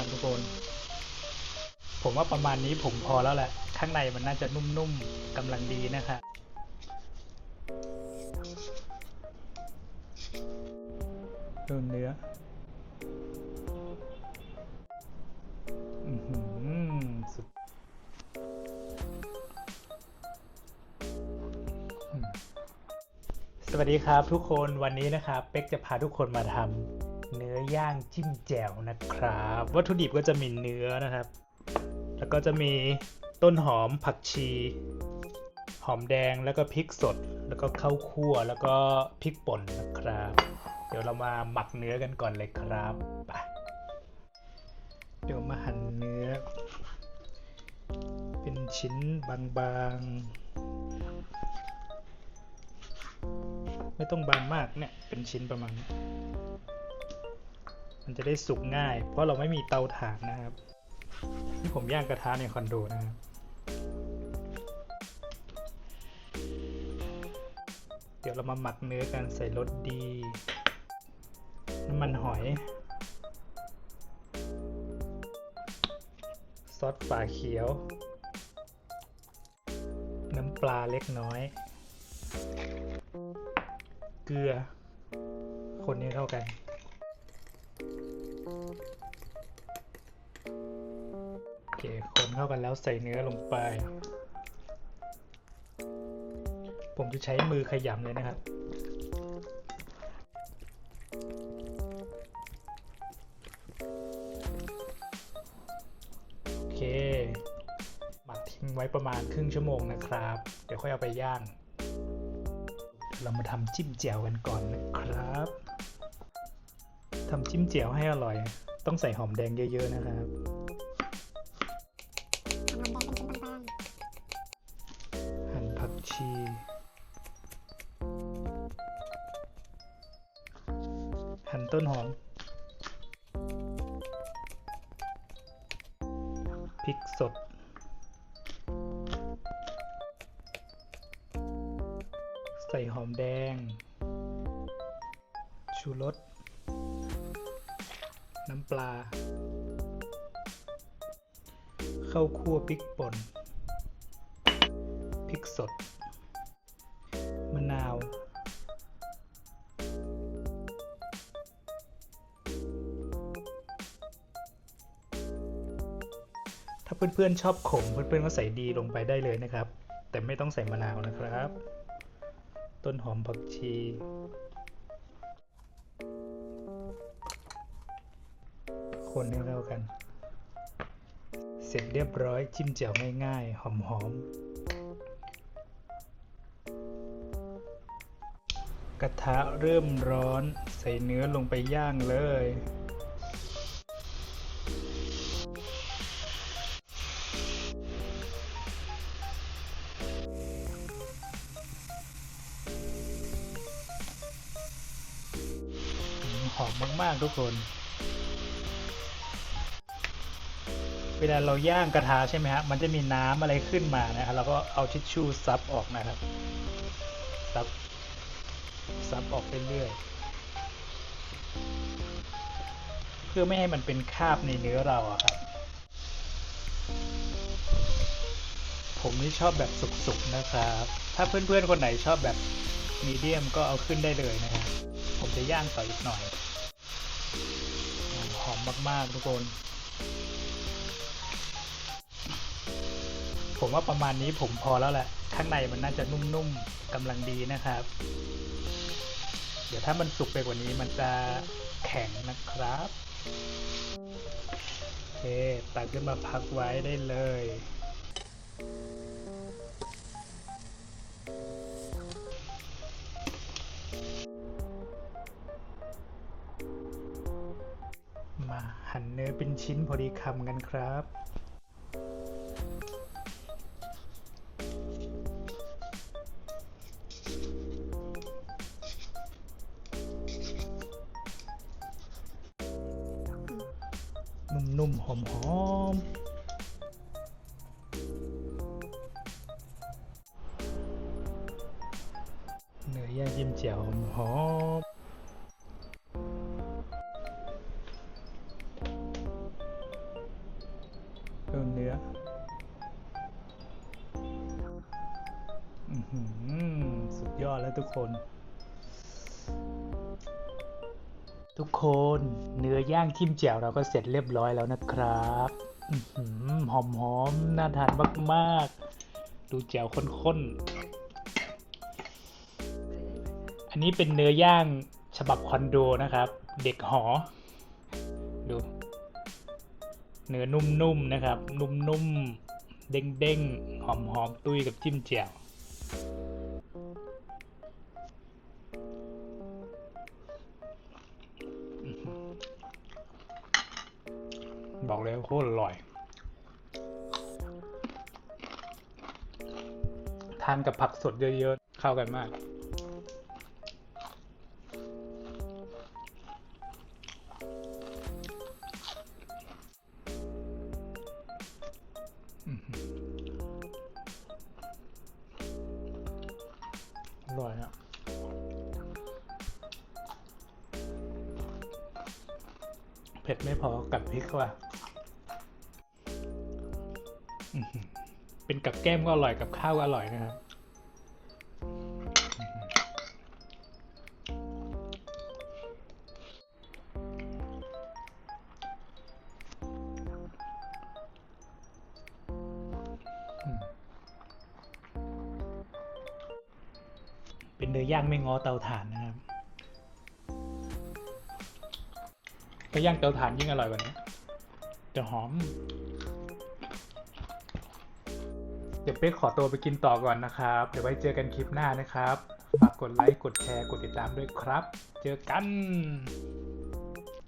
ากทุกคน ผมว่าประมาณนี้ผมพอแล้วแหละ ข้างในมันน่าจะนุ่มๆกำลังดีนะคะดูเนื้ออือฮึสุดอืมสวัสดีครับทุกคนวันนี้นะครับ เป็กจะพาทุกคนมาทำ นื้อย่างจิ้มแจ่วนะครับ วัตถุดิบก็จะมีเนื้อนะครับ แล้วก็จะมีต้นหอมผักชี หอมแดงแล้วก็พริกสด แล้วก็ข้าวคั่วแล้วก็พริกป่นนะครับ เดี๋ยวเรามาหมักเนื้อกันก่อนเลยครับไปเดี๋ยวมาหั่นเนื้อ เป็นชิ้นบางๆ ไม่ต้องบางมากเนี่ย เป็นชิ้นประมาณนี้ มันจะได้สุกง่าย เพราะเราไม่มีเตาถ่านนะครับนี่ผมย่างกระทะในคอนโดนะครับเดี๋ยวเรามาหมักเนื้อกันใส่รสดี น้ำมันหอย ซอสฝาเขียว น้ำปลาเล็กน้อย เกลือ คนนี้เข้ากัน เคคนเข้ากันแล้วใส่เนื้อลงไป ผมจะใช้มือขยำเลยนะครับโอเคหมักทิ้งไว้ประมาณครึ่งชั่วโมงนะครับ เดี๋ยวค่อยเอาไปย่าง เรามาทำจิ้มแจ่วกันก่อนนะครับทำจิ้มแจ่วให้อร่อย ต้องใส่หอมแดงเยอะ ๆ นะครับ หั่นต้นหอมพริกสด ใส่หอมแดง ชูรส น้ำปลา ข้าวคั่วพริกป่นพริกสด เพื่อนๆชอบขม เพื่อนๆก็ใส่ดีลงไปได้เลยนะครับ แต่ไม่ต้องใส่มะนาวนะครับ ต้นหอมผักชีคนให้เข้ากัน เสร็จเรียบร้อยจิ้มแจ่วง่ายๆ หอมๆ กระทะเริ่มร้อน ใส่เนื้อลงไปย่างเลย มมาก ๆ ทุกคน เวลาเราย่างกระทะใช่ไหมฮะ มันจะมีน้ำอะไรขึ้นมานะครับเราก็เอาทิชชู่ซับออกนะครับ ซับ ซับออกเรื่อยๆ เพื่อไม่ให้มันเป็นคราบในเนื้อเราอะครับ ผมนี่ชอบแบบสุกๆนะครับ ถ้าเพื่อนๆ คนไหนชอบแบบมีเดียมก็เอาขึ้นได้เลยนะครับ ผมจะย่างต่ออีกหน่อย หอมมาก ๆ ทุกคน ผมว่าประมาณนี้ผมพอแล้วแหละ ข้างในมันน่าจะนุ่ม ๆกำลังดีนะครับ เดี๋ยวถ้ามันสุกไปกว่านี้มันจะแข็งนะครับโอเคตักขึ้นมาพักไว้ได้เลย หั่นเนื้อเป็นชิ้นพอดีคำกันครับ นุ่มๆ หอมๆเนื้อย่างจิ้มแจ่วหอม โดนเนื้อสุดยอดแล้วทุกคน ทุกคนเนื้อย่างทิมแจ่วเราก็เสร็จเรียบร้อยแล้วนะครับหอมหอมน่าทานมาก ๆ ดูแจ่วข้นๆ อันนี้เป็นเนื้อย่างฉบับคอนโดนะครับ เด็กหอ ดู เนื้อนุ่มๆนะครับ นุ่มๆ เด้งๆ หอมๆ ตุ้ยกับจิ้มแจ่วบอกเลยว่าโคตรอร่อย ทานกับผักสดเยอะๆ เข้ากันมาก อร่อยอะเผ็ดไม่พอกับพริกว่ะเป็นกับแก้มก็อร่อยกับข้าวก็อร่อยนะครับ เป็นเนื้อย่างไม่ง้อเตาถ่านนะครับไปย่างเตาถ่านยิ่งอร่อยกว่านี้จะหอม เดี๋ยวเป๊กขอตัวไปกินต่อก่อนนะครับ เดี๋ยวไว้เจอกันคลิปหน้านะครับ ฝากกดไลค์ กดแชร์ กดติดตามด้วยครับ เจอกัน